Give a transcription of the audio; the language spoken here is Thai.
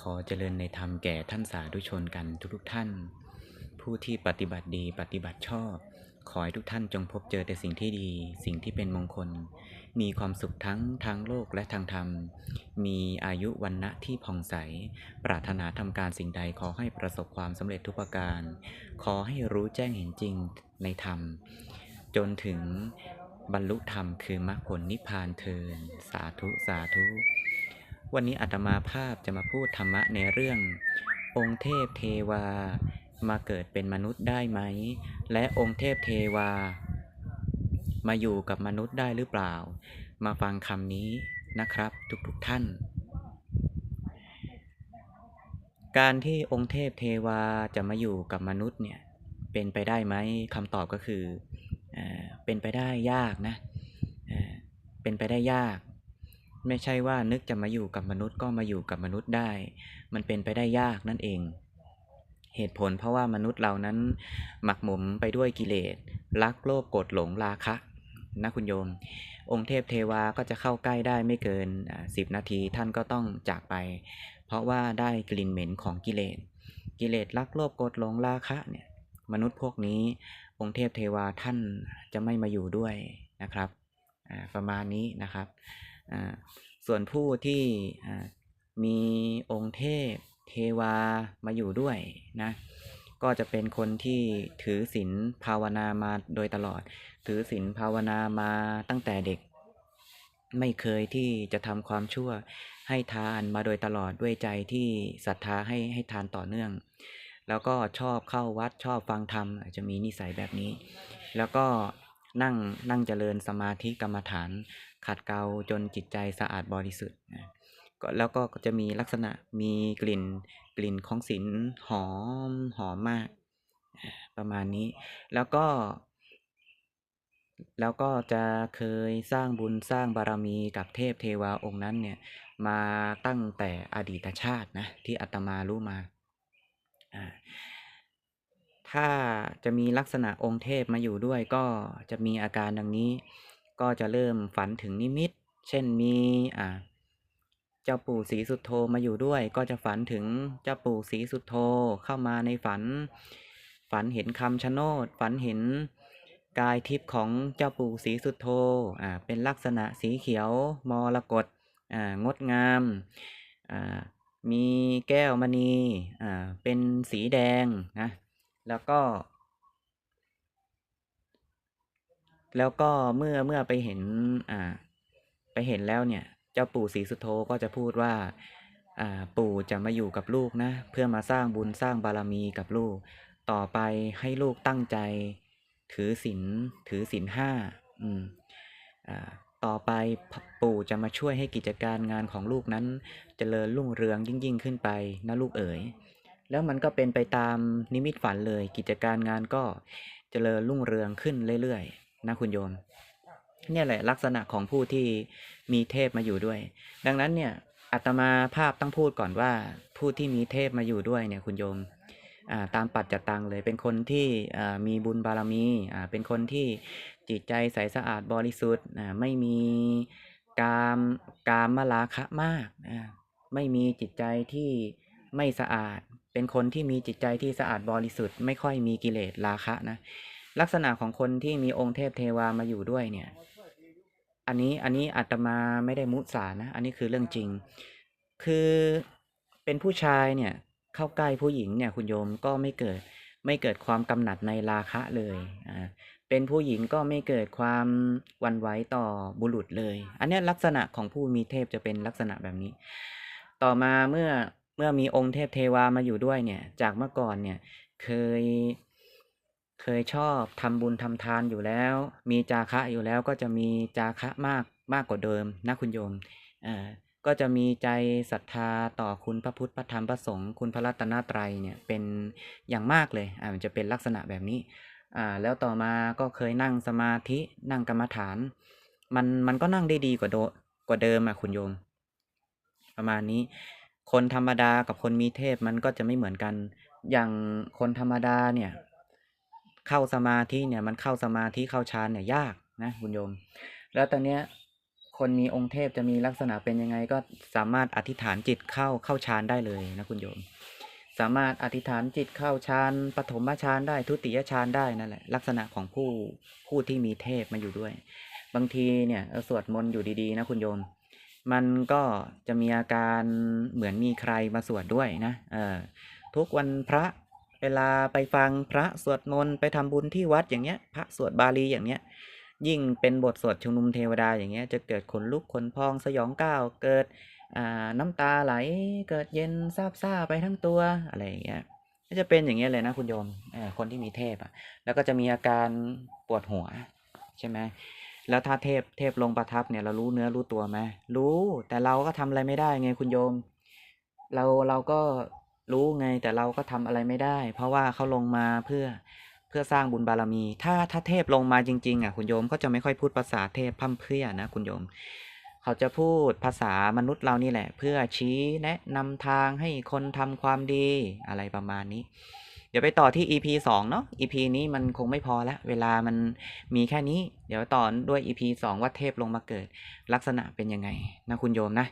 ขอเจริญในธรรมแก่ท่านสาธุชนกันทุกๆท่าน ผู้ที่ปฏิบัติดีปฏิบัติชอบ ขอให้ทุกท่านจงพบเจอแต่สิ่งที่ดี สิ่งที่เป็นมงคล มีความสุขทั้งทางโลกและทางธรรม มีอายุวันนะที่ผ่องใส ปรารถนาทำการสิ่งใดขอให้ประสบความสำเร็จทุกประการ ขอให้รู้แจ้งเห็นจริงในธรรม จนถึงบรรลุธรรมคือมรรคผลนิพพานเทินสาธุสาธุ วันนี้อาตมาภาพจะมาพูดธรรมะในเรื่อง องค์เทพเทวา มาเกิดเป็นมนุษย์ได้ไหม และองค์เทพเทวา มาอยู่กับมนุษย์ได้หรือเปล่า มาฟังคำนี้นะครับทุกๆท่าน การที่องค์เทพเทวาจะมาอยู่กับมนุษย์เนี่ยเป็นไปได้ไหมคำตอบก็คือเป็นไปได้ยากนะเป็นไปได้ยาก ไม่ใช่ว่านึกจะมาอยู่กับมนุษย์ก็มาอยู่กับมนุษย์ได้ มันเป็นไปได้ยากนั่นเอง เหตุผลเพราะว่ามนุษย์เรานั้น หมักหมมไปด้วยกิเลสรักโลภโกรธหลงราคะนะคุณโยม องค์เทพเทวาก็จะเข้าใกล้ได้ไม่เกินสิบนาทีท่านก็ต้องจากไป เพราะว่าได้กลิ่นเหม็นของกิเลส กิเลสรักโลภโกรธหลงราคะเนี่ยมนุษย์พวกนี้ องค์เทพเทวาท่านจะไม่มาอยู่ด้วยนะครับประมาณนี้นะครับ ส่วนผู้ที่มีองค์เทพเทวามาอยู่ด้วยนะก็จะเป็นคนที่ถือศีลภาวนามาโดยตลอด ถือศีลภาวนามาตั้งแต่เด็ก ไม่เคยที่จะทำความชั่วให้ทานมาโดยตลอดด้วยใจที่ศรัทธาให้ให้ทานต่อเนื่อง แล้วก็ชอบเข้าวัดชอบฟังธรรมอาจจะมีนิสัยแบบนี้ แล้วก็นั่งนั่งเจริญสมาธิกรรมฐานขัดเกลาจนจิตใจสะอาดบริสุทธิ์นะก็แล้วก็จะมีลักษณะมีกลิ่นกลิ่นของศีลหอมหอมมากประมาณนี้ แล้วก็ แล้วก็จะเคยสร้างบุญสร้างบารมีกับเทพเทวาองค์นั้นเนี่ยมาตั้งแต่อดีตชาตินะที่อาตมารู้มา ถ้าจะมีลักษณะองค์เทพมาอยู่ด้วยก็จะมีอาการดังนี้ ก็จะเริ่มฝันถึงนิมิต เช่นมีอ่าเจ้าปู่ศรีสุโธมาอยู่ด้วย ก็จะฝันถึงเจ้าปู่ศรีสุโธเข้ามาในฝัน ฝันเห็นคำชะโนด ฝันเห็นกายทิพย์ของเจ้าปู่ศรีสุโธอ่าเป็นลักษณะสีเขียวมรกตอ่างดงามอ่ามีแก้วมณีอ่าเป็นสีแดงนะแล้วก็ แล้วก็เมื่อเมื่อไปเห็นอ่า ไปเห็นแล้วเนี่ย เจ้าปู่ศรีสุโธก็จะพูดว่า อ่า ปู่จะมาอยู่กับลูกนะ เพื่อมาสร้างบุญสร้างบารมีกับลูก ต่อไปให้ลูกตั้งใจ ถือศีลถือศีลห้าอืมอ่าต่อไปปู่จะมาช่วยให้กิจการงานของลูกนั้นจเจริญรุ่งเรืองยิ่งยิ่งขึ้นไปนะลูกเอ๋ย แล้วมันก็เป็นไปตามนิมิตฝันเลย กิจการงานก็เจริญรุ่งเรืองขึ้นเรื่อยๆ นะคุณโยม เนี่ยแหละลักษณะของผู้ที่มีเทพมาอยู่ด้วย ดังนั้นเนี่ยอาตมาภาพต้องพูดก่อนว่า ผู้ที่มีเทพมาอยู่ด้วยเนี่ยคุณโยมอ่าตามปัจจตังเลยเป็นคนที่อ่ามีบุญบารมีอ่าเป็นคนที่จิตใจใสสะอาดบริสุทธิ์อ่าไม่มีกามกามมราคะมากไม่มีจิตใจที่ไม่สะอาด เป็นคนที่มีจิตใจที่สะอาดบริสุทธิ์ ไม่ค่อยมีกิเลสราคะนะ ลักษณะของคนที่มีองค์เทพเทวามาอยู่ด้วยเนี่ย อันนี้อันนี้อาตมาไม่ได้มุสานะ อันนี้คือเรื่องจริง คือเป็นผู้ชายเนี่ยเข้าใกล้ผู้หญิงเนี่ยคุณโยมก็ไม่เกิดไม่เกิดความกำหนัดในราคะเลยอ่าเป็นผู้หญิงก็ไม่เกิดความวันไหวต่อบุรุษเลย อันนี้ลักษณะของผู้มีเทพจะเป็นลักษณะแบบนี้ ต่อมาเมื่อเมื่อมีองค์เทพเทวามาอยู่ด้วยเนี่ย จากเมื่อก่อนเนี่ยเคย เคยชอบทำบุญทำทานอยู่แล้ว มีจาคะอยู่แล้วก็จะมีจาคะมากมากกว่าเดิมนะคุณโยมอ่าก็จะมีใจศรัทธาต่อคุณพระพุทธพระธรรมพระสงฆ์คุณพระรัตนตรัยเนี่ยเป็นอย่างมากเลยอ่ามันจะเป็นลักษณะแบบนี้อ่าแล้วต่อมาก็เคยนั่งสมาธินั่งกรรมฐาน มันมันก็นั่งได้ดีกว่าโดกว่าเดิมอะคุณโยม ประมาณนี้ คนธรรมดากับคนมีเทพมันก็จะไม่เหมือนกัน อย่างคนธรรมดาเนี่ย เข้าสมาธิเนี่ยมันเข้าสมาธิเข้าฌานเนี่ยยากนะคุณโยม แล้วตอนเนี้ยคนมีองค์เทพจะมีลักษณะเป็นยังไงก็สามารถอธิษฐานจิตเข้าเข้าฌานได้เลยนะคุณโยม สามารถอธิษฐานจิตเข้าฌานปฐมฌานได้ทุติยฌานได้นั่นแหละลักษณะของผู้ผู้ที่มีเทพมาอยู่ด้วย บางทีเนี่ยเออสวดมนต์อยู่ดีๆนะคุณโยม มันก็จะมีอาการเหมือนมีใครมาสวดด้วยนะเออทุกวันพระ เวลาไปฟังพระสวดมนต์ไปทำบุญที่วัดอย่างเงี้ย พระสวดบาลีอย่างเนี้ย ยิ่งเป็นบทสวดชุมนุมเทวดาอย่างเงี้ย จะเกิดขนลุกขนพองสยองก้าวเกิดอ่าน้ำตาไหลเกิดเย็นซาบซ่าไปทั้งตัวอะไรอย่างเงี้ยก็จะเป็นอย่างเงี้ยเลยนะคุณโยมเออคนที่มีเทพอะ แล้วก็จะมีอาการปวดหัวใช่ไหมแล้วถ้าเทพเทพลงประทับเนี่ยเรารู้เนื้อรู้ตัวไหมรู้แต่เราก็ทำอะไรไม่ได้ไงคุณโยม เราเราก็ รู้ไงแต่เราก็ทำอะไรไม่ได้ เพราะว่าเขาลงมาเพื่อเพื่อสร้างบุญบารมี ถ้าถ้าเทพลงมาจริง ๆ อะ คุณโยมเขาจะไม่ค่อยพูดภาษาเทพพร่ำเพื่อนะคุณโยม เขาจะพูดภาษามนุษย์เรานี่แหละ เพื่อชี้แนะนำทางให้คนทำความดีอะไรประมาณนี้ เดี๋ยวไปต่อที่ EP สองเนาะ EP นี้มันคงไม่พอละ เวลามันมีแค่นี้ เดี๋ยวต่อด้วย EP สองว่าเทพลงมาเกิด ลักษณะเป็นยังไงนะคุณโยมนะ